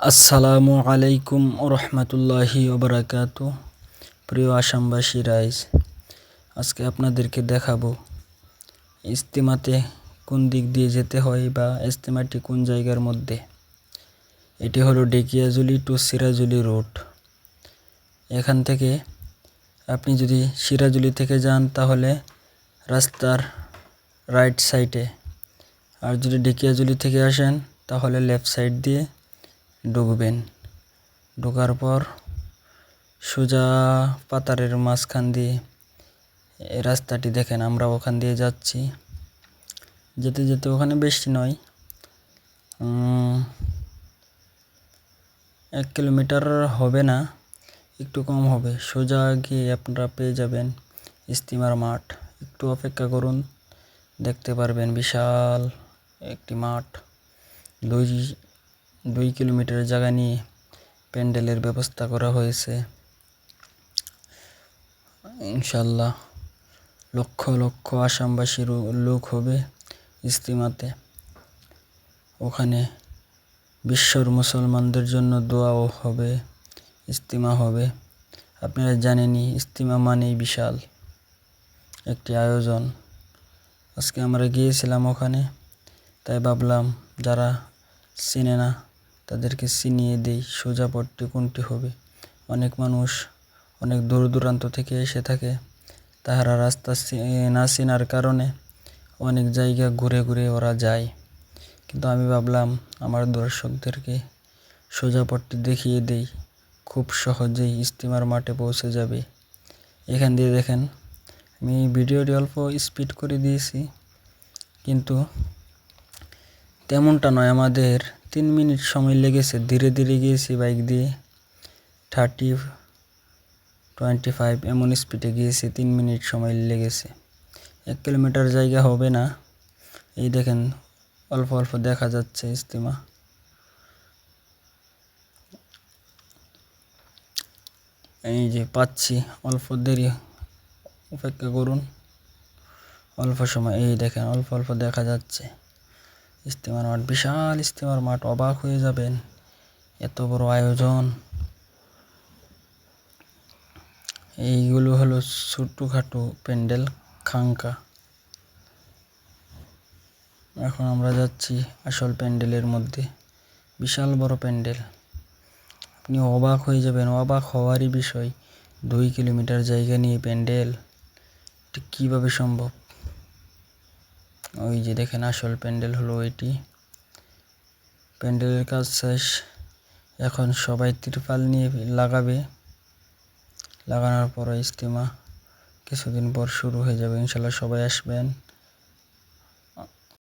আসসালামু আলাইকুম রহমতুল্লাহি ওবরাকাত প্রিয় আসামবাসী, রাইজ, আজকে আপনাদেরকে দেখাবো ইস্তিমাতে কোন দিক দিয়ে যেতে হয় বা ইস্তিমাটি কোন জায়গার মধ্যে। এটি হলো ডেকিয়াজুলি টু সিরাজুলি রোড। এখান থেকে আপনি যদি সিরাজুলি থেকে যান, তাহলে রাস্তার রাইট সাইডে, আর যদি ডেকিয়াজুলি থেকে আসেন, তাহলে লেফট সাইড দিয়ে ঢুকবেন ঢোকার পর সোজা পাতারের মাঝখান দিয়ে রাস্তাটি দেখেন, আমরা ওখান দিয়ে যাচ্ছি। যেতে যেতে ওখানে বেশি নয় এক কিলোমিটার হবে না, একটু কম হবে। সোজা গিয়ে আপনারা পেয়ে যাবেন স্টিমার মাঠ। একটু অপেক্ষা করুন, দেখতে পারবেন বিশাল একটি মাঠ। দুই দুই কিলোমিটার জায়গা নিয়ে প্যান্ডেলের ব্যবস্থা করা হয়েছে। ইনশাল্লাহ লক্ষ লক্ষ আসামবাসীর লোক হবে ইস্তিমাতে ওখানে বিশ্বর মুসলমানদের জন্য দোয়াও হবে ইস্তিমা হবে। আপনারা জানেনই ইস্তিমা মানেই বিশাল একটি আয়োজন। আজকে আমরা গিয়েছিলাম ওখানে, তাই ভাবলাম যারা চিনে না তাদেরকে চিনিয়ে দেই, সোজা পথটি কোনটি হবে? অনেক মানুষ অনেক দূর দূরান্ত থেকে এসে থাকে। তাহারা রাস্তা না চেনার কারণে অনেক জায়গা ঘুরে ঘুরে ওরা যায়। কিন্তু আমি ভাবলাম, আমার দর্শকদেরকে সোজা পথটি দেখিয়ে দেই। খুব সহজেই স্টিমার মাঠে পৌঁছে যাবে। এখান দিয়ে দেখেন, আমি ভিডিওটি অল্প স্পিড করে দিয়েছি, কিন্তু তেমনটা নয় আমাদের তিন মিনিট সময় লেগেছে। ধীরে ধীরে গিয়েছি বাইক দিয়ে। থার্টি টোয়েন্টি ফাইভ এমন স্পিডে গিয়েছি, তিন মিনিট সময় লেগেছে। এক কিলোমিটার জায়গা হবে না। এই দেখেন, অল্প অল্প দেখা যাচ্ছে ইস্তিমা এই যে পাচ্ছি, অল্প দেরি অপেক্ষা করুন। অল্প সময়, এই দেখেন, অল্প অল্প দেখা যাচ্ছে। ইস্তেমার মাঠ, বিশাল ইস্তেমার মাঠ, অবাক হয়ে যাবেন। এত বড় আয়োজন। এইগুলো হলো ছোটোখাটো প্যান্ডেল, খাঙ্কা। এখন আমরা যাচ্ছি আসল প্যান্ডেলের মধ্যে। বিশাল বড় প্যান্ডেল। আপনি অবাক হয়ে যাবেন। অবাক হওয়ারই বিষয়, দুই কিলোমিটার জায়গা নিয়ে প্যান্ডেল। এটা কীভাবে সম্ভব? ওই যে দেখেন আসল প্যান্ডেল হলো এটি প্যান্ডেলের কাজ শেষ। এখন সবাই তিরপাল নিয়ে লাগাবে। লাগানোর পর ইস্তেমা কিছুদিন পর শুরু হয়ে যাবে। ইনশাল্লাহ সবাই আসবেন।